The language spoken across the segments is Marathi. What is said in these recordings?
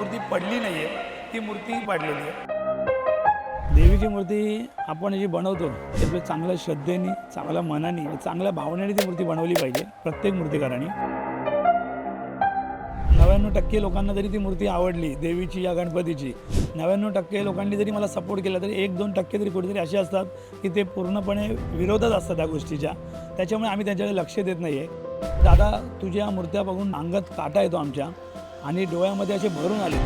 मूर्ती पडली नाही आहे ती मूर्ती पाडलेली आहे. देवीची मूर्ती आपण जी बनवतो ते आपल्या चांगल्या श्रद्धेने चांगल्या मनाने चांगल्या भावनेने ती मूर्ती बनवली पाहिजे प्रत्येक मूर्तिकाराने. नव्याण्णव टक्के लोकांना जरी ती मूर्ती आवडली देवीची या गणपतीची नव्याण्णव टक्के लोकांनी जरी मला सपोर्ट केला तरी एक दोन टक्के तरी कुठेतरी असे असतात की ते पूर्णपणे विरोधच असतात त्या गोष्टीच्या. त्याच्यामुळे आम्ही त्यांच्याकडे लक्ष देत नाही आहे दादा तुझ्या मूर्त्या बघून अंगात काटा येतो आमच्या. आणि डोळ्यामध्ये असे भरून आले.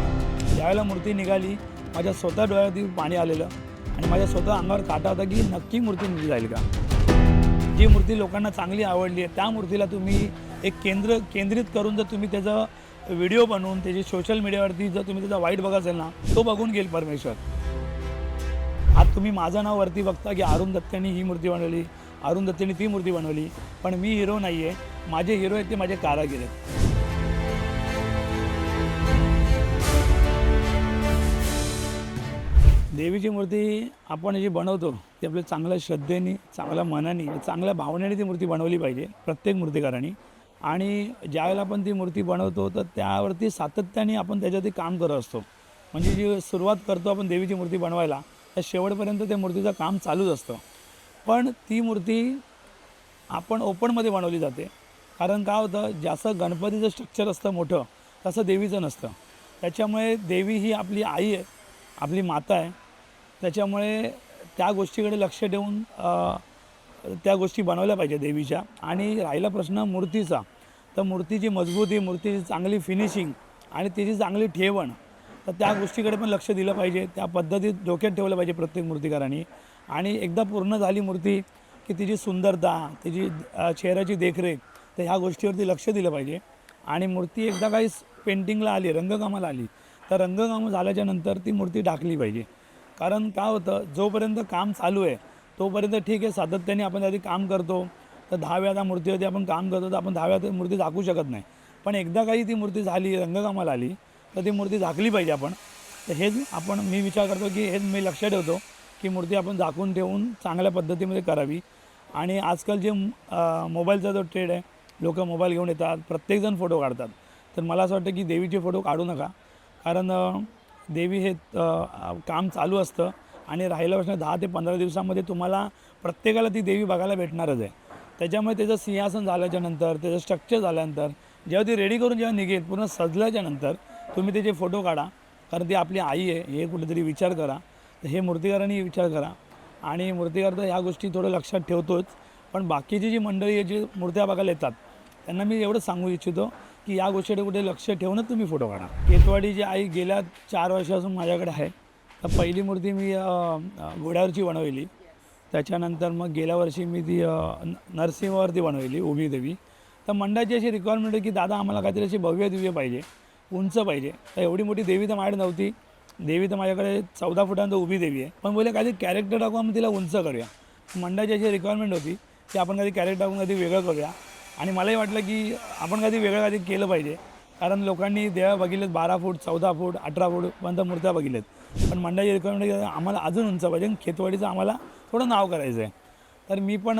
ज्यावेळेला मूर्ती निघाली माझ्या स्वतः डोळ्यावरती पाणी आलेलं आणि माझ्या स्वतः अंगावर काटा होता की नक्की मूर्ती निघाली जाईल का? जी मूर्ती लोकांना चांगली आवडली आहे त्या मूर्तीला तुम्ही एक केंद्र केंद्रित करून जर तुम्ही त्याचा व्हिडिओ बनवून त्याची सोशल मीडियावरती जर तुम्ही त्याचा वाईट बघा असेल ना तो बघून घेईल परमेश्वर. आज तुम्ही माझं नाव वरती बघता की अरुण दत्तांनी ही मूर्ती बनवली अरुण दत्तांनी ती मूर्ती बनवली पण मी हिरो नाही आहे माझे हिरो आहेत ते माझे कारागीर आहेत. देवीची मूर्ती आपण जी बनवतो ती आपल्या चांगल्या श्रद्धेने चांगल्या मनाने चांगल्या भावनेने ती मूर्ती बनवली पाहिजे प्रत्येक मूर्तिकाराने. आणि ज्यावेळेला आपण ती मूर्ती बनवतो तर त्यावरती सातत्याने आपण त्याच्यावरती काम करत असतो. म्हणजे जी सुरुवात करतो आपण देवीची मूर्ती बनवायला त्या शेवटपर्यंत त्या मूर्तीचं काम चालूच असतं. पण ती मूर्ती आपण ओपनमध्ये बनवली जाते. कारण काय होतं जसं गणपतीचं स्ट्रक्चर असतं मोठं तसं देवीचं नसतं. त्याच्यामुळे देवी ही आपली आई आहे आपली माता आहे. त्याच्यामुळे त्या गोष्टीकडे लक्ष देऊन त्या गोष्टी बनवल्या पाहिजे देवीच्या. आणि राहिला प्रश्न मूर्तीचा. तर मूर्तीची मजबूती मूर्तीची चांगली फिनिशिंग आणि तिची चांगली ठेवण तर त्या गोष्टीकडे पण लक्ष दिलं पाहिजे. त्या पद्धतीत डोक्यात ठेवलं पाहिजे प्रत्येक मूर्तिकारांनी. आणि एकदा पूर्ण झाली मूर्ती की तिची सुंदरता तिची चेहऱ्याची देखरेख तर ह्या गोष्टीवरती लक्ष दिलं पाहिजे. आणि मूर्ती एकदा काही पेंटिंगला आली रंगकामाला आली तर रंगकाम झाल्याच्यानंतर ती मूर्ती टाकली पाहिजे. कारण काय होतं जोपर्यंत काम चालू आहे तोपर्यंत ठीक आहे सातत्याने आपण आधी काम करतो. तर दहा वेळा त्या मूर्तीवरती आपण काम करतो तर आपण दहा वेळा ती मूर्ती झाकू शकत नाही. पण एकदा काही ती मूर्ती झाली रंगकामाला आली तर ती मूर्ती झाकली पाहिजे आपण. तर हेच आपण मी विचार करतो की हेच मी लक्ष ठेवतो की मूर्ती आपण झाकून ठेवून चांगल्या पद्धतीमध्ये करावी. आणि आजकाल जे मोबाईलचा जो ट्रेड आहे लोक मोबाईल घेऊन येतात प्रत्येकजण फोटो काढतात. तर मला असं वाटतं की देवीचे फोटो काढू नका. कारण देवी हे काम चालू असतं आणि राहिलं प्रश्न दहा ते पंधरा दिवसामध्ये तुम्हाला प्रत्येकाला ती देवी बघायला भेटणारच आहे. त्याच्यामुळे त्याचं सिंहासन झाल्याच्यानंतर त्याचं स्ट्रक्चर झाल्यानंतर जेव्हा ती रेडी करून जेव्हा निघेल पूर्ण सजल्याच्या नंतर तुम्ही त्याचे फोटो काढा कारण ती आपली आई आहे हे कुठेतरी विचार करा. तर हे मूर्तिकारांनी विचार करा. आणि मूर्तिकार तर ह्या गोष्टी थोडं लक्षात ठेवतोच. पण बाकीची जी मंडळी आहे जी मूर्त्या बघायला येतात त्यांना मी एवढं सांगू इच्छितो की या गोष्टीकडे कुठे लक्ष ठेवूनच तुम्ही फोटो काढा. केतवाडी जी आई गेल्या चार वर्षापासून माझ्याकडे आहे. तर पहिली मूर्ती मी घोड्यावरची बनवली. त्याच्यानंतर मग गेल्या वर्षी मी ती न- नरसिंहावरती बनवली उभी देवी. तर मंडळाची अशी रिक्वायरमेंट आहे की दादा आम्हाला काहीतरी अशी भव्य दिव्य पाहिजे उंच पाहिजे. तर एवढी मोठी देवी तर माझ्याकडे नव्हती. देवी तर माझ्याकडे चौदा फुटांचं उभी देवी आहे. पण बोले काहीतरी कॅरेक्टर टाकू आम्ही तिला उंच करूया. मंडळाची अशी रिक्वायरमेंट होती की आपण कधी कॅरेक्टर टाकून कधी वेगळं करूया. आणि मलाही वाटलं की आपण कधी वेगळं कधी केलं पाहिजे. कारण लोकांनी देवा बघितलेत बारा फूट चौदा फूट अठरा फूट पर्यंत मूर्त्या बघितल्यात पण मंडळाची रिक्वायरमेंट म्हणजे आम्हाला अजून उंच पाहिजे खेतवाडीचं आम्हाला थोडं नाव करायचं आहे. तर मी पण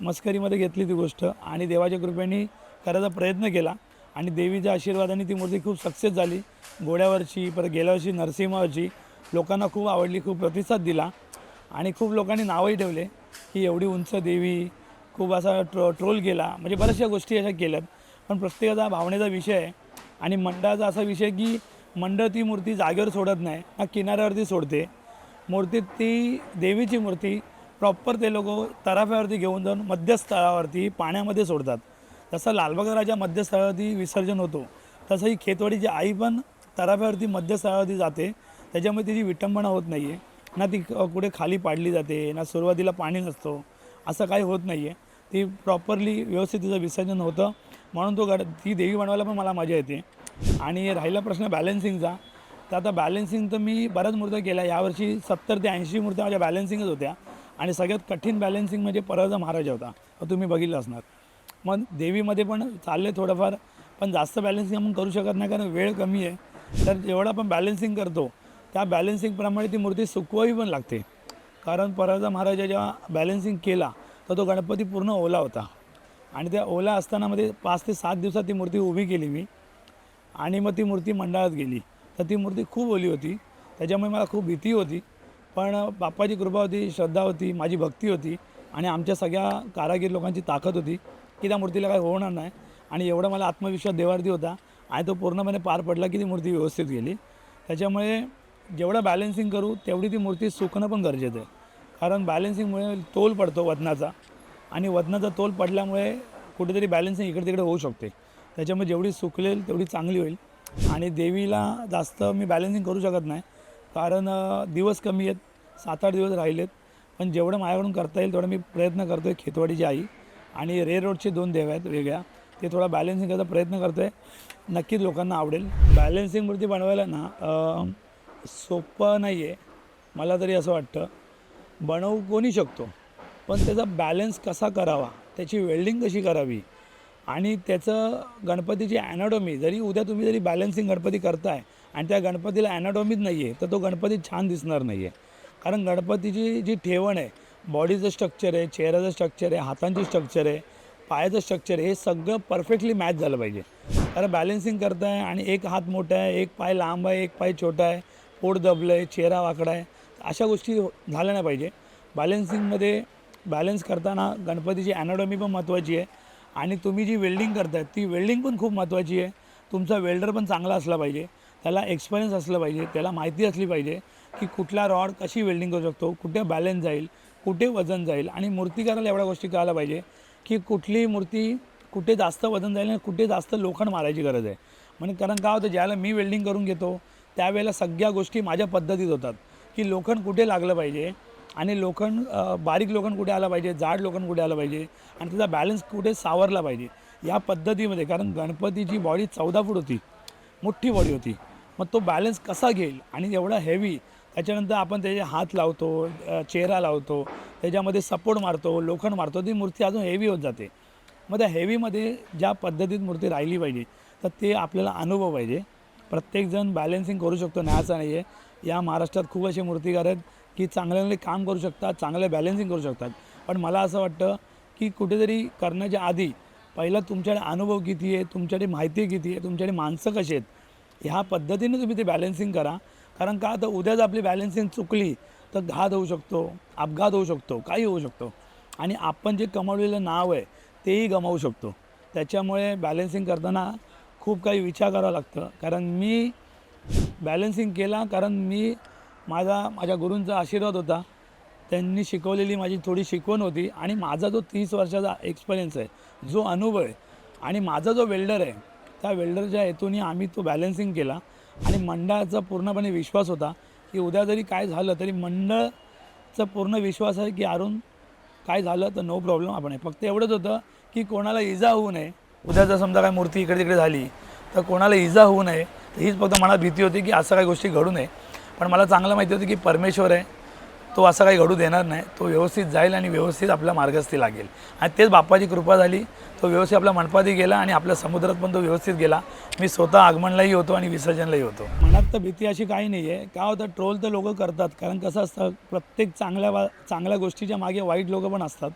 मस्करीमध्ये घेतली ती गोष्ट आणि देवाच्या कृपेने करायचा प्रयत्न केला आणि देवीच्या आशीर्वादाने ती मूर्ती खूप सक्सेस झाली. घोड्यावरची परत गेल्या वर्षी नरसिंहावरची लोकांना खूप आवडली खूप प्रतिसाद दिला आणि खूप लोकांनी नावही ठेवले की एवढी उंच देवी खूप असा ट्रो ट्रोल केला. म्हणजे बऱ्याचशा गोष्टी अशा केल्यात. पण प्रत्येकाचा भावनेचा विषय आहे आणि मंडळाचा असा विषय की मंडळ ती मूर्ती जागेवर सोडत नाही ना किनाऱ्यावरती सोडते. मूर्ती ती देवीची मूर्ती प्रॉपर ते लोक तराफ्यावरती घेऊन जाऊन मध्यस्थळावरती पाण्यामध्ये सोडतात. जसं लालबागराच्या मध्यस्थळावरती विसर्जन होतो तसं ही खेतवाडीची आई पण तराफ्यावरती मध्यस्थळावरती जाते. त्याच्यामुळे तिची विटंबना होत नाही आहे ना ती क- कुठे खाली पाडली जाते ना सुरुवातीला पाणी नसतो. असं काही होत नाही आहे ती प्रॉपरली व्यवस्थित तिचं विसर्जन होतं. म्हणून तो गड ती देवी बनवायला पण मला मजा येते. आणि राहिला प्रश्न बॅलन्सिंगचा तर आता बॅलन्सिंग तर मी बऱ्याच मूर्त्या केल्या. यावर्षी सत्तर ते ऐंशी मूर्त्या माझ्या बॅलन्सिंगच होत्या. आणि सगळ्यात कठीण बॅलन्सिंग म्हणजे परळचा महाराज होता. तो तुम्ही बघितलं असणार. मग देवीमध्ये पण चालले थोडंफार. पण जास्त बॅलन्सिंग आपण करू शकत नाही कारण वेळ कमी आहे. तर जेवढं आपण बॅलन्सिंग करतो त्या बॅलन्सिंगप्रमाणे ती मूर्ती सुकवावी पण लागते. कारण परराजा महाराजा जेव्हा बॅलन्सिंग केला तर तो गणपती पूर्ण ओला होता. आणि त्या ओला असतानामध्ये पाच ते सात दिवसात ती मूर्ती उभी केली मी. आणि मग ती मूर्ती मंडळात गेली. तर ती मूर्ती खूप ओली होती. त्याच्यामुळे मला खूप भीती होती. पण बाप्पाची कृपा होती श्रद्धा होती माझी भक्ती होती. आणि आमच्या सगळ्या कारागीर लोकांची ताकद होती की त्या मूर्तीला काही होणार नाही. आणि एवढा मला आत्मविश्वास देवार्थी होता. आणि तो पूर्णपणे पार पडला की ती मूर्ती व्यवस्थित गेली. त्याच्यामुळे जेवढं बॅलन्सिंग करू तेवढी ती मूर्ती सुकणं पण गरजेचं आहे. कारण बॅलन्सिंगमुळे तोल पडतो वजनाचा. आणि वजनाचा तोल पडल्यामुळे कुठेतरी बॅलन्सिंग इकडे तिकडे होऊ शकते. त्याच्यामुळे जेवढी सुकलेल तेवढी चांगली होईल. आणि देवीला जास्त मी बॅलन्सिंग करू शकत नाही. कारण दिवस कमी आहेत. सात आठ दिवस राहिलेत. पण जेवढं माझ्याकडून करता येईल तेवढं मी प्रयत्न करतो आहे खेतवाडीची आई. आणि रे रोडचे दोन देव आहेत वेगळ्या. ते थोडा बॅलन्सिंग करायचा प्रयत्न करतो आहे नक्कीच लोकांना आवडेल. बॅलन्सिंग मूर्ती बनवायला ना सोपं नाही आहे मला तरी असं वाटतं. बनवू कोणी शकतो? पण त्याचा बॅलन्स कसा करावा? त्याची वेल्डिंग कशी करावी? आणि त्याचं गणपतीची ॲनाडॉमी जरी उद्या तुम्ही जरी बॅलन्सिंग गणपती करताय आणि त्या गणपतीला ॲनाडॉमीच नाही आहे तर तो गणपती छान दिसणार नाही आहे कारण गणपतीची जी ठेवण आहे बॉडीचं स्ट्रक्चर आहे चेहऱ्याचं स्ट्रक्चर आहे हातांची स्ट्रक्चर आहे पायाचं स्ट्रक्चर आहे हे सगळं परफेक्टली मॅच झालं पाहिजे. कारण बॅलन्सिंग करताय आणि एक हात मोठा आहे एक पाय लांब आहे एक पाय छोटा आहे पोट दबलं आहे चेहरा वाकडा आहे अशा गोष्टी झाल्या नाही पाहिजे. बॅलन्सिंगमध्ये बॅलन्स करताना गणपतीची ॲनाटॉमी पण महत्त्वाची आहे आणि तुम्ही जी वेल्डिंग करताय ती वेल्डिंग पण खूप महत्त्वाची आहे. तुमचा वेल्डर पण चांगला असला पाहिजे. त्याला एक्सपिरियन्स असलं पाहिजे त्याला माहिती असली पाहिजे की कुठला रॉड कशी वेल्डिंग करू शकतो कुठे बॅलन्स जाईल कुठे वजन जाईल आणि मूर्तिकाराला एवढ्या गोष्टी कळायला पाहिजे की कुठली मूर्ती कुठे जास्त वजन जाईल आणि कुठे जास्त लोखंड मारायची गरज आहे. म्हणजे कारण काय होतं ज्याला मी वेल्डिंग करून घेतो त्यावेळेला सगळ्या गोष्टी माझ्या पद्धतीत होतात. की लोखंड कुठे लागलं पाहिजे? आणि लोखंड बारीक लोखंड कुठे आलं पाहिजे? जाड लोखंड कुठे आलं पाहिजे? आणि त्याचा बॅलन्स कुठे सावरला पाहिजे? या पद्धतीमध्ये कारण गणपतीची बॉडी चौदा फूट होती. मोठी बॉडी होती. मग तो बॅलन्स कसा घेईल? आणि एवढा हेवी त्याच्यानंतर आपण त्याचे हात लावतो चेहरा लावतो त्याच्यामध्ये सपोर्ट मारतो लोखंड मारतो. ती मूर्ती अजून हेवी होत जाते. मग त्या हेवीमध्ये ज्या पद्धतीत मूर्ती राहिली पाहिजे तर ते आपल्याला अनुभव पाहिजे. प्रत्येकजण बॅलन्सिंग करू शकतो नाही नाही आहे या महाराष्ट्रात खूप असे मूर्तिकार आहेत की चांगले चांगले काम करू शकतात चांगले बॅलन्सिंग करू शकतात. पण मला असं वाटतं की कुठेतरी करण्याच्या आधी पहिला तुमच्याकडे अनुभव किती आहे तुमच्याकडे माहिती किती आहे तुमच्याकडे माणसं कशी आहेत ह्या पद्धतीने तुम्ही ते बॅलन्सिंग करा. कारण का तर उद्याच आपली बॅलन्सिंग चुकली तर घात होऊ शकतो अपघात होऊ शकतो काही होऊ शकतो. आणि आपण जे कमावलेलं नाव आहे तेही गमावू शकतो. त्याच्यामुळे बॅलन्सिंग करताना खूप काही विचार करावं लागतं. कारण मी बॅलन्सिंग केला कारण मी माझा माझ्या गुरूंचा आशीर्वाद होता. त्यांनी शिकवलेली माझी थोडी शिकवण होती आणि माझा जो तीस वर्षाचा एक्सपिरियन्स आहे जो अनुभव आहे आणि माझा जो वेल्डर आहे त्या वेल्डरच्या हेतूने आम्ही तो बॅलन्सिंग केला आणि मंडळाचा पूर्णपणे विश्वास होता की उद्या जरी काय झालं तरी मंडळचा पूर्ण विश्वास आहे की अरुण काय झालं तर नो प्रॉब्लेम आपण आहे. फक्त एवढंच होतं की कोणाला इजा होऊ नये उद्या जर समजा काय मूर्ती इकडे तिकडे झाली तर कोणाला इजा होऊ नये तर हीच फक्त मनात भीती होती की असं काही गोष्टी घडू नये. पण मला चांगलं माहिती होतं की परमेश्वर आहे तो असं काही घडू देणार नाही तो व्यवस्थित जाईल आणि व्यवस्थित आपल्या मार्गस्थी लागेल. आणि तेच बाप्पाची कृपा झाली तो व्यवस्थित आपल्या मंडपातही गेला आणि आपल्या समुद्रात पण तो व्यवस्थित गेला. मी स्वतः आगमनलाही होतो आणि विसर्जनलाही होतो. मनात तर भीती अशी काही नाही आहे का होतं ट्रोल तर लोक करतात कारण कसं असतं प्रत्येक चांगल्या वा चांगल्या गोष्टीच्या मागे वाईट लोक पण असतात.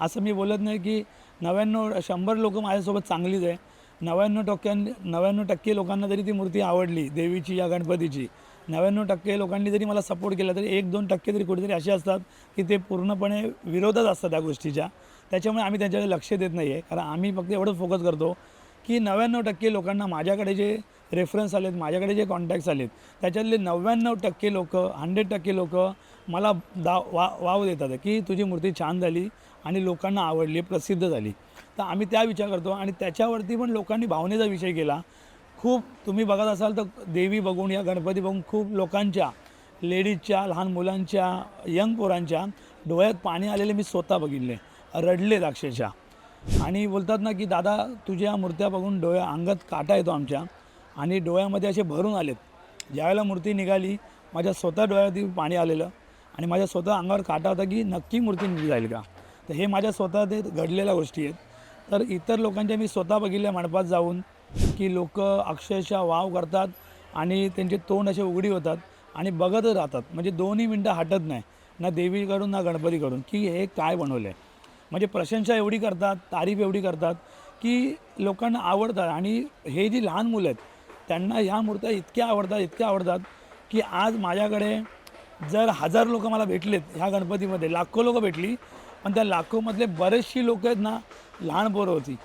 असं मी बोलत नाही की नव्याण्णव शंभर लोक माझ्यासोबत चांगलीच आहे. नव्याण्णव टक्क्यां नव्याण्णव टक्के लोकांना जरी ती मूर्ती आवडली देवीची या गणपतीची नव्याण्णव टक्के लोकांनी जरी मला सपोर्ट केला तरी एक दोन टक्के तरी कुठेतरी असे असतात की ते पूर्णपणे विरोधच असतात त्या गोष्टीच्या. त्याच्यामुळे आम्ही त्यांच्याकडे लक्ष देत नाही आहे कारण आम्ही फक्त एवढंच फोकस करतो की नव्याण्णव टक्के लोकांना माझ्याकडे जे रेफरन्स आलेत माझ्याकडे जे कॉन्टॅक्ट्स आलेत त्याच्यातले नव्याण्णव टक्के लोक हंड्रेड टक्के लोक मला दा वा वाव देतात की तुझी मूर्ती छान झाली आणि लोकांना आवडली प्रसिद्ध झाली. तर आम्ही त्या विचार करतो आणि त्याच्यावरती पण लोकांनी भावनेचा विषय केला. खूप तुम्ही बघत असाल तर देवी बघून या गणपती बघून खूप लोकांच्या लेडीजच्या लहान मुलांच्या यंग पोरांच्या डोळ्यात पाणी आलेले मी स्वतः बघितले. रडलेत अक्षरशः. आणि बोलतात ना की दादा तुझ्या मूर्त्या बघून डोळ्या अंगात काटा येतो आमच्या. आणि डोळ्यामध्ये असे भरून आलेत. ज्यावेळेला मूर्ती निघाली माझ्या स्वतः डोळ्यावरती पाणी आलेलं आणि माझ्या स्वतः अंगावर काटा होता की नक्की मूर्ती निघाली जाईल का? तर हे माझ्या स्वतः ते घडलेल्या गोष्टी आहेत. तर इतर लोकांच्या मी स्वतः बघितल्या मंडपात जाऊन की लोक अक्षरशः वाव करतात आणि त्यांचे तोंड असे उघडी होतात आणि बघतच राहतात. म्हणजे दोन्ही मिनटं हटत नाही ना देवीकडून ना गणपतीकडून की हे काय बनवलं आहे म्हणजे प्रशंसा एवढी करतात तारीफ एवढी करतात की लोकांना आवडतात. आणि हे जी लहान मुलं आहेत त्यांना ह्या मूर्त्या इतक्या आवडतात इतक्या आवडतात की आज माझ्याकडे जर हजार लोक मला भेटलेत ह्या गणपतीमध्ये लाखो लोक भेटली पण त्या लाखोमधले बरेचशी लोक आहेत ना लहान पोरं होती.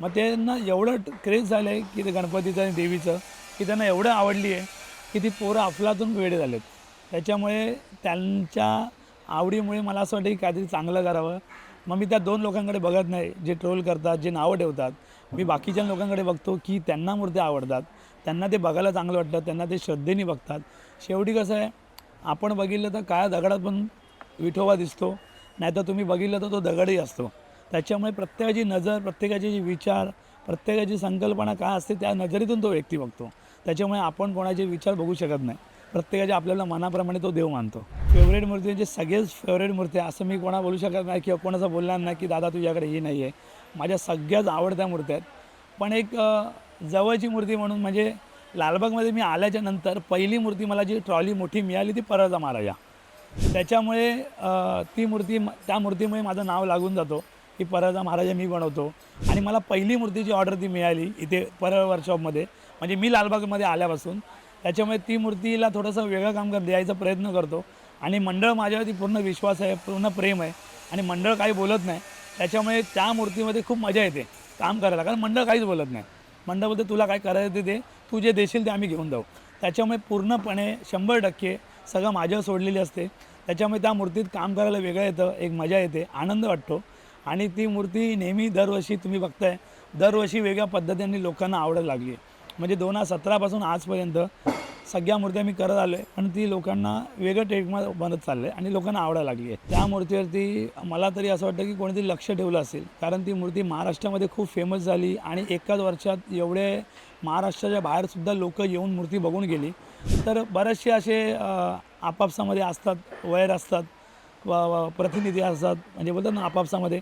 मग त्यांना एवढं क्रेज झालं आहे की ते गणपतीचं आणि देवीचं की त्यांना एवढं आवडली आहे की ती पोरं अफलातून वेळे झालेत. त्याच्यामुळे त्यांच्या आवडीमुळे मला असं वाटतं की काहीतरी चांगलं करावं. मग मी त्या दोन लोकांकडे बघत नाही जे ट्रोल करतात जे नावं ठेवतात. मी बाकीच्या लोकांकडे बघतो की त्यांना मूर्त्या आवडतात. त्यांना ते बघायला चांगलं वाटतं त्यांना ते श्रद्धेने बघतात. शेवटी कसं आहे आपण बघितलं तर काळ्या दगडात पण विठोबा दिसतो. नाहीतर तुम्ही बघितलं तर तो दगडही असतो. त्याच्यामुळे प्रत्येकाची नजर प्रत्येकाचे जे विचार प्रत्येकाची संकल्पना काय असते त्या नजरेतून तो व्यक्ती बघतो. त्याच्यामुळे आपण कोणाचे विचार बघू शकत नाही. प्रत्येकाच्या आपल्याला मनाप्रमाणे तो देव मानतो. फेवरेट मूर्ती म्हणजे सगळेच फेवरेट मूर्ती आहे. असं मी कोणा बोलू शकत नाही किंवा कोणाचं बोलणार नाही की दादा तुझ्याकडे ही नाही आहे माझ्या सगळ्याच आवडत्या मूर्त्या आहेत. पण एक जवळची मूर्ती म्हणून म्हणजे लालबागमध्ये मी आल्याच्यानंतर पहिली मूर्ती मला जी ट्रॉली मोठी मिळाली ती परळजा महाराजा. त्याच्यामुळे ती मूर्ती त्या मूर्तीमुळे माझं नाव लागून जातो की परळचा महाराजा मी बनवतो. आणि मला पहिली मूर्तीची ऑर्डर ती मिळाली इथे परळ वर्कशॉपमध्ये. म्हणजे मी लालबागमध्ये आल्यापासून. त्याच्यामुळे ती मूर्तीला थोडंसं वेगळं काम कर द्यायचा प्रयत्न करतो. आणि मंडळ माझ्यावरती पूर्ण विश्वास आहे पूर्ण प्रेम आहे. आणि मंडळ काही बोलत नाही. त्याच्यामुळे त्या मूर्तीमध्ये खूप मजा येते काम करायला. कारण मंडळ काहीच बोलत नाही. मंडळ बोलते तुला काय करायचं ते तू जे देशील ते आम्ही घेऊन जाऊ. त्याच्यामुळे पूर्णपणे शंभर टक्के सगळं माझ्यावर सोडलेली असते. त्याच्यामुळे त्या मूर्तीत काम करायला वेगळं येतं एक मजा येते आनंद वाटतो. आणि ती मूर्ती नेहमी दरवर्षी तुम्ही बघताय दरवर्षी वेगळ्या पद्धतीने लोकांना आवडायला लागली. आहे म्हणजे दोन हजार सतरापासून आजपर्यंत सगळ्या मूर्त्या मी करत आलो आहे पण ती लोकांना वेगळं टेकमध्ये बनत चाललं आहे आणि लोकांना आवडायला लागली आहे. त्या मूर्तीवरती मला तरी असं वाटतं की कोणीतरी लक्ष ठेवलं असेल. कारण ती मूर्ती महाराष्ट्रामध्ये खूप फेमस झाली आणि एकाच वर्षात एवढे महाराष्ट्राच्या बाहेरसुद्धा लोक येऊन मूर्ती बघून गेली. तर बरेचसे असे आपापसामध्ये असतात वयर असतात व प्रतिनिधी असतात म्हणजे बोलतात ना आपापसामध्ये.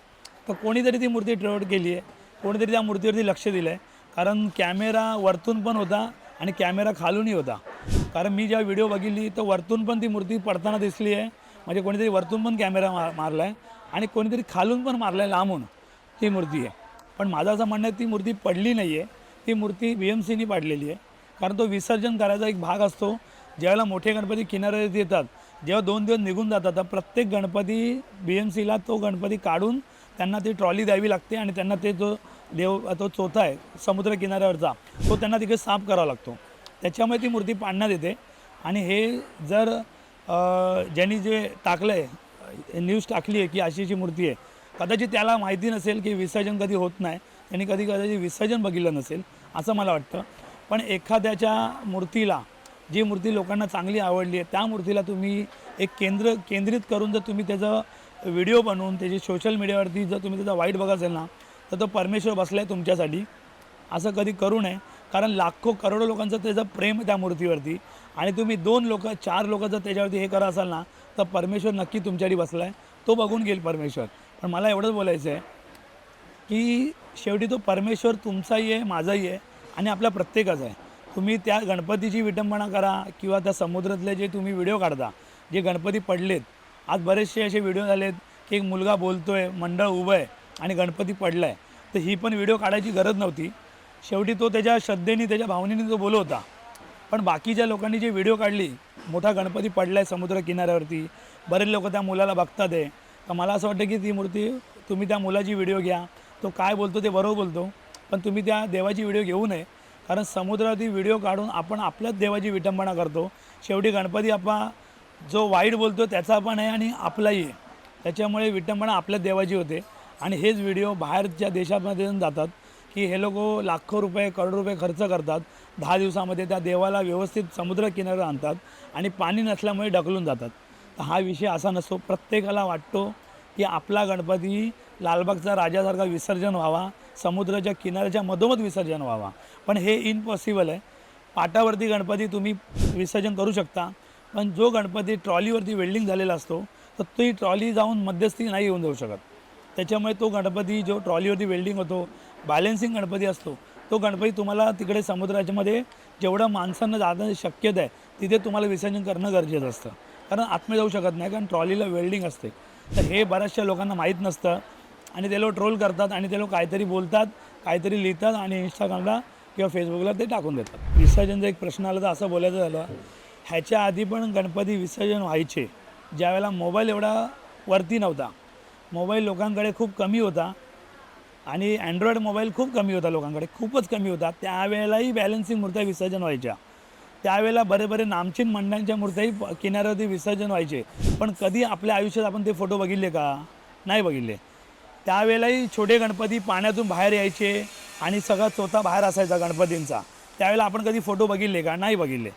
तर कोणीतरी ती मूर्ती ट्रेवट केली आहे कोणीतरी त्या मूर्तीवरती लक्ष दिलं आहे कारण कॅमेरा वरतून पण होता आणि कॅमेरा खालूनही होता. कारण मी जेव्हा व्हिडिओ बघितली तर वरतून पण ती मूर्ती पडताना दिसली आहे म्हणजे कोणीतरी वरतून पण कॅमेरा मार मारला आहे आणि कोणीतरी खालून पण मारला आहे लांबून ती मूर्ती आहे. पण माझं असं म्हणणं आहे ती मूर्ती पडली नाही आहे ती मूर्ती बी एम सीनी पाडलेली आहे. कारण तो विसर्जन करायचा एक भाग असतो ज्यावेळेला मोठे गणपती किनाऱ्यात येतात जेव्हा दोन दिवस निघून जातात तर प्रत्येक गणपती बी एम सीला तो गणपती काढून त्यांना ती ट्रॉली द्यावी लागते आणि त्यांना ते जो देव तो चोथा आहे समुद्र किनाऱ्यावरचा तो त्यांना तिकडे साफ करावा लागतो. त्याच्यामुळे ती मूर्ती पाडण्यात येते. आणि हे जर ज्यांनी जे टाकलं आहे न्यूज टाकली आहे की अशी अशी मूर्ती आहे कदाचित त्याला माहिती नसेल की विसर्जन कधी होत नाही त्यांनी कधी कदाचित विसर्जन बघितलं नसेल असं मला वाटतं. पण एखाद्याच्या मूर्तीला जी मूर्ती लोकांना चांगली आवडली आहे त्या मूर्तीला तुम्ही एक केंद्र केंद्रित करून जर तुम्ही त्याचं व्हिडिओ बनवून त्याची सोशल मीडियावरती जर तुम्ही त्याचा वाईट बघत असेल ना तर तो परमेश्वर बसला आहे तुमच्यासाठी. असं कधी करू नये कारण लाखो करोडो लोकांचं त्याचं प्रेम त्या मूर्तीवरती. आणि तुम्ही दोन लोक चार लोक जर त्याच्यावरती हे करा असाल ना तर परमेश्वर नक्की तुमच्यासाठी बसला आहे तो बघून घेईल परमेश्वर. पण मला एवढंच बोलायचं आहे की शेवटी तो परमेश्वर तुमचाही आहे माझाही आहे. आणि आपला प्रत्येकाचा आहे. तुम्ही त्या गणपतीची विटंबना करा किंवा त्या समुद्रातले जे तुम्ही व्हिडिओ काढता जे गणपती पडलेत. आज बरेचसे असे व्हिडिओ झालेत की एक मुलगा बोलतो आहे मंडळ उभं आहे आणि गणपती पडला आहे तर ही पण व्हिडिओ काढायची गरज नव्हती. शेवटी तो त्याच्या श्रद्धेने त्याच्या भावनेने तो बोलवता. पण बाकीच्या लोकांनी जे व्हिडिओ काढली मोठा गणपती पडला आहे समुद्र किनाऱ्यावरती बरेच लोक त्या मुलाला बघतात आहे तर मला असं वाटतं की ती मूर्ती तुम्ही त्या मुलाची व्हिडिओ घ्या. तो काय बोलतो ते बरोबर बोलतो. पण तुम्ही त्या देवाची व्हिडिओ घेऊ नये. कारण समुद्रावरती व्हिडिओ काढून आपण आपल्याच देवाची विटंबना करतो. शेवटी गणपती आपा जो वाईट बोलतो त्याचा पण आहे आणि आपलाही आहे. त्याच्यामुळे विटंबना आपल्याच देवाची होते. आणि हेच व्हिडिओ बाहेरच्या देशामध्ये येऊन जातात की हे लोक लाखो रुपये करोड रुपये खर्च करतात. दहा दिवसामध्ये त्या देवाला व्यवस्थित समुद्रकिनारा आणतात आणि पाणी नसल्यामुळे ढकलून जातात. तर हा विषय असा नसतो. प्रत्येकाला वाटतो की आपला गणपती लालबागचा राजासारखा विसर्जन व्हावा. समुद्राच्या किनाऱ्याच्या मधोमध विसर्जन व्हावा. पण हे इम्पॉसिबल आहे. पाटावरती गणपती तुम्ही विसर्जन करू शकता. पण जो गणपती ट्रॉलीवरती वेल्डिंग झालेला असतो तर ती ट्रॉली जाऊन मध्यस्थी नाही येऊन जाऊ शकत. त्याच्यामुळे तो गणपती जो ट्रॉलीवरती वेल्डिंग होतो बॅलेन्सिंग गणपती असतो तो गणपती तुम्हाला तिकडे समुद्राच्यामध्ये जेवढं माणसांना जाणं शक्यता आहे तिथे तुम्हाला विसर्जन करणं गरजेचं असतं. कारण आतमध्ये जाऊ शकत नाही कारण ट्रॉलीला वेल्डिंग असते. तर हे बऱ्याचशा लोकांना माहीत नसतं. आणि ते लोक ट्रोल करतात आणि ते लोक काहीतरी बोलतात काहीतरी लिहितात आणि इंस्टाग्रामला किंवा फेसबुकला ते टाकून देतात. विसर्जनचा एक प्रश्न आला तर असं बोलायचं झालं ह्याच्या आधी पण गणपती विसर्जन व्हायचे. ज्यावेळेला मोबाईल एवढा वरती नव्हता. मोबाईल लोकांकडे खूप कमी होता आणि अँड्रॉइड मोबाईल खूप कमी होता लोकांकडे खूपच कमी होता. त्यावेळेलाही बॅलन्सिंग मूर्त्या विसर्जन व्हायच्या. त्यावेळेला बरे बरे नामचीन मंडळांच्या मूर्त्याही किनाऱ्यावरती विसर्जन व्हायचे. पण कधी आपल्या आयुष्यात आपण ते फोटो बघितले का? नाही बघितले. त्यावेळेलाही छोटे गणपती पाण्यातून बाहेर यायचे आणि सगळा चोथा बाहेर असायचा गणपतींचा. त्यावेळेला आपण कधी फोटो बघितले का? नाही बघितले.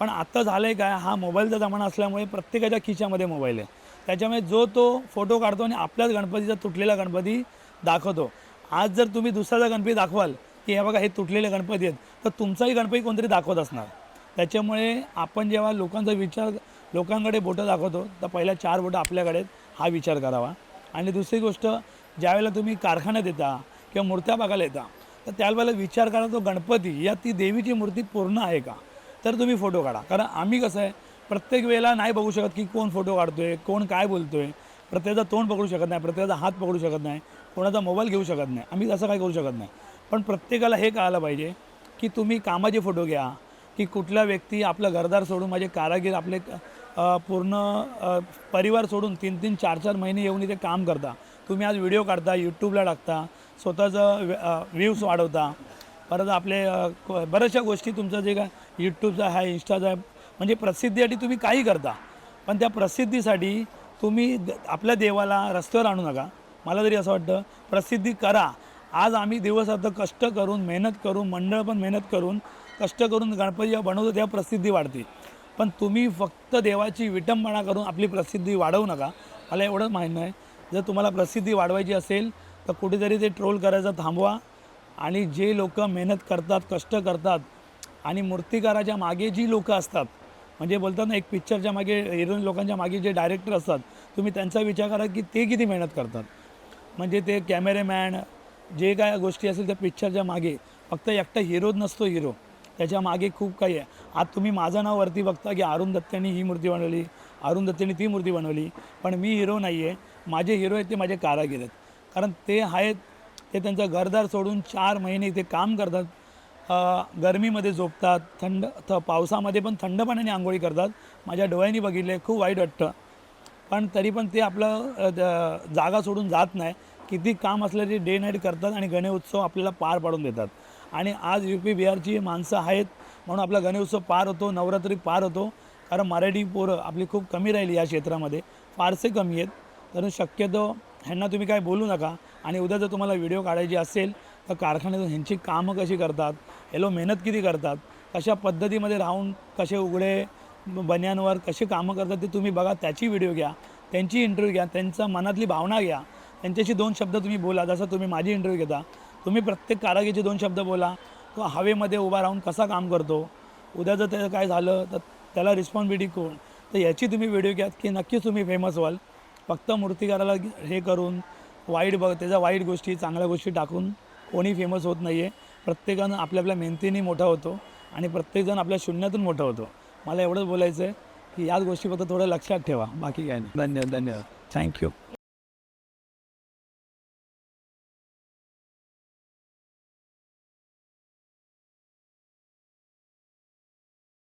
पण आत्ता झालं आहे काय? हा मोबाईलचा जमाना असल्यामुळे प्रत्येकाच्या खिशामध्ये मोबाईल आहे. त्याच्यामुळे जो तो फोटो काढतो आणि आपल्याच गणपतीचा तुटलेला गणपती दाखवतो. आज जर तुम्ही दुसऱ्याचा गणपती दाखवाल की हे बघा हे तुटलेले गणपती आहेत तर तुमचाही गणपती कोणतरी दाखवत असणार. त्याच्यामुळे आपण जेव्हा लोकांचा विचार लोकांकडे बोटं दाखवतो तर पहिल्या चार बोटं आपल्याकडे हा विचार करावा. आणि दुसरी गोष्ट ज्यावेळेला तुम्ही कारखान्यात येता किंवा मूर्त्या बघायला येता तर त्यावेळेला विचार करा तो गणपती या ती देवीची मूर्ती पूर्ण आहे का? तर तुम्ही फोटो काढा. कारण आम्ही कसं आहे प्रत्येक वेळेला नाही बघू शकत की कोण फोटो काढतो आहे कोण काय बोलतो आहे प्रत्येकाचा तोंड पकडू शकत नाही प्रत्येकाचा हात पकडू शकत नाही कोणाचा मोबाईल घेऊ शकत नाही. आम्ही तसं काय करू शकत नाही. पण प्रत्येकाला हे कळायला पाहिजे की तुम्ही कामाचे फोटो घ्या की कुठला व्यक्ती आपलं घरदार सोडून माझे कारागीर आपले पूर्ण परिवार सोडून तीन तीन चार चार महिने येऊन इथे काम करता. तुम्ही आज व्हिडिओ काढता यूट्यूबला टाकता स्वतःचं व्ह्यूज वाढवता. परत आपले बऱ्याचशा गोष्टी तुमचं जे काय यूट्यूबचं आहे इंस्टाचं आहे म्हणजे प्रसिद्धीसाठी तुम्ही काही करता. पण त्या प्रसिद्धीसाठी तुम्ही आपल्या देवाला रस्त्यावर आणू नका. मला तरी असं वाटतं प्रसिद्धी करा. आज आम्ही दिवसात कष्ट करून मेहनत करून मंडळ पण मेहनत करून कष्ट करून गणपती जेव्हा बनवतो तेव्हा प्रसिद्धी वाढते. पण तुम्ही फक्त देवाची विटंबना करून आपली प्रसिद्धी वाढवू नका. मला एवढंच माहीत आहे. जर तुम्हाला प्रसिद्धी वाढवायची असेल तर कुठेतरी ते ट्रोल करायचं थांबवा. आणि जे लोक मेहनत करतात कष्ट करतात आणि मूर्तिकाराच्या मागे जी लोकं असतात म्हणजे बोलतात ना एक पिक्चरच्या मागे हिरोईन लोकांच्या मागे जे डायरेक्टर असतात तुम्ही त्यांचा विचार करा की ते किती मेहनत करतात. म्हणजे ते कॅमेरेमॅन जे काय गोष्टी असेल त्या पिक्चरच्या मागे फक्त एकटा हिरोच नसतो हिरो त्याच्यामागे खूप काही आहे. आज तुम्ही माझं नाव वरती बघता की अरुण दत्त्यांनी ही मूर्ती बनवली अरुण दत्त्यांनी ती मूर्ती बनवली पण मी हिरो नाही आहे माझे हिरो आहेत ते माझे कारागीर आहेत. कारण ते आहेत ते त्यांचं घरदार सोडून चार महिने इथे काम करतात. गरमीमध्ये झोपतात थंड थ पावसामध्ये पण थंड पाण्याने आंघोळी करतात. माझ्या डोळ्यांनी बघितले खूप वाईट वाटतं. पण तरी पण ते आपलं जागा सोडून जात नाही. किती काम असलं ते डे नाईट करतात आणि गणेशोत्सव आपल्याला पार पाडून देतात. आणि आज यू पी बिहारची माणसं आहेत म्हणून आपला गणेशोत्सव पार होतो नवरात्री पार होतो. कारण मराठी पोरं आपली खूप कमी राहिली या क्षेत्रामध्ये. फारसे कमी आहेत. तर शक्यतो ह्यांना तुम्ही काय बोलू नका. आणि उद्या जर तुम्हाला व्हिडिओ काढायची असेल तर कारखान्यातून ह्यांची कामं कशी करतात? हे लोक मेहनत किती करतात? कशा पद्धतीमध्ये राहून कसे उघडे बन्यांवर कसे कामं करतात ते तुम्ही बघा त्याची व्हिडिओ घ्या. त्यांची इंटरव्ह्यू घ्या त्यांचा मनातली भावना घ्या. त्यांच्याशी दोन शब्द तुम्ही बोला जसं तुम्ही माझी इंटरव्ह्यू घेता. तुम्ही प्रत्येक कारागीचे दोन शब्द बोला. तो हवेमध्ये उभा राहून कसा काम करतो? उद्या जर त्याचं काय झालं तर त्याला रिस्पॉन्सिबिलिटी कोण? तर याची तुम्ही व्हिडिओ घ्या की नक्कीच तुम्ही फेमस व्हाल. फक्त मूर्तिकाराला हे करून वाईट बघ त्याच्या वाईट गोष्टी चांगल्या गोष्टी टाकून कोणी फेमस होत नाही आहे प्रत्येकानं आपल्या आपल्या मेहनतीने मोठा होतो आणि प्रत्येकजण आपल्या शून्यातून मोठा होतो. मला एवढंच बोलायचं आहे की याच गोष्टी फक्त थोडं लक्षात ठेवा. बाकी काय नाही. धन्यवाद धन्यवाद. थँक्यू